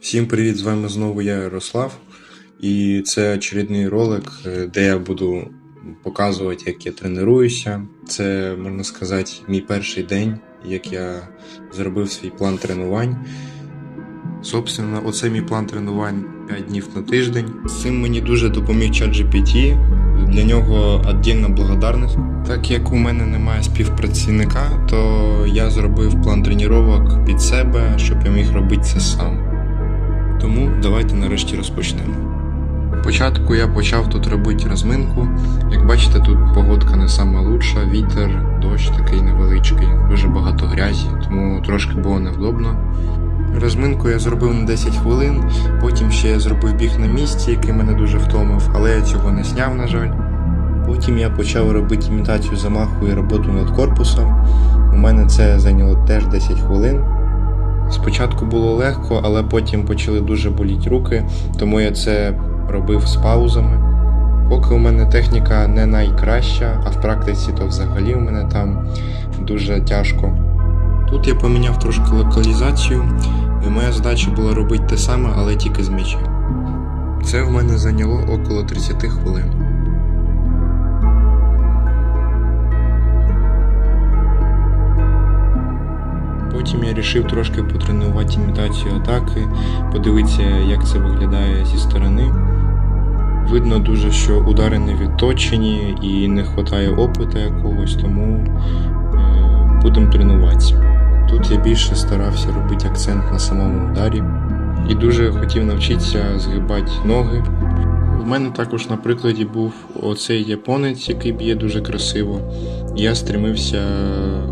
Всім привіт! З вами знову я Ярослав. І це очередний ролик, е, де я буду показувати, як я тренуюся. Це, можна сказати, мій перший день, як я зробив свій план тренувань. Собственно, оце мій план тренувань 5 днів на тиждень. З цим мені дуже допоміг ChatGPT. Для нього віддільна благодарність. Так як у мене немає співпрацівника, то я зробив план тренувань під себе, щоб я міг робити це сам. Тому давайте нарешті розпочнемо. Спочатку я почав тут робити розминку. Як бачите, тут погодка не сама лучша, вітер, дощ такий невеличкий, дуже багато грязі, тому трошки було невдобно. Розминку я зробив на 10 хвилин, потім ще я зробив біг на місці, який мене дуже втомив, але я цього не зняв, на жаль. Потім я почав робити імітацію замаху і роботу над корпусом. У мене це зайняло теж 10 хвилин. Спочатку було легко, але потім почали дуже боліти руки, тому я це робив з паузами. Поки у мене техніка не найкраща, а в практиці то взагалі у мене там дуже тяжко. Тут я поміняв трошки локалізацію, і моя задача була робити те саме, але тільки з м'ячем. Це в мене зайняло около 30 хвилин. Потім я вирішив трошки потренувати імітацію атаки, подивитися, як це виглядає зі сторони. Видно дуже, що удари не відточені і не вистачає опиту якогось, тому е, будемо тренуватися. Тут я більше старався робити акцент на самому ударі і дуже хотів навчитися згибати ноги. В мене також на прикладі був оцей японець, який б'є дуже красиво. Я стремився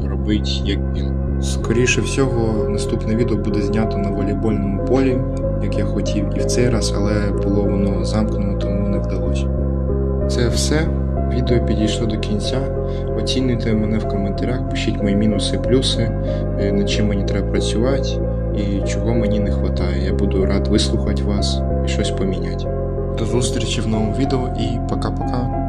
робити як він. Скоріше всього, наступне відео буде знято на волейбольному полі, як я хотів і в цей раз, але було воно замкнено, тому не вдалося. Це все. Відео підійшло до кінця. Оцінюйте мене в коментарях, пишіть мої мінуси, плюси, е, над чим мені треба працювати і чого мені не вистачає. Я буду рад вислухати вас і щось поміняти. До зустрічі в новому відео і пока-пока.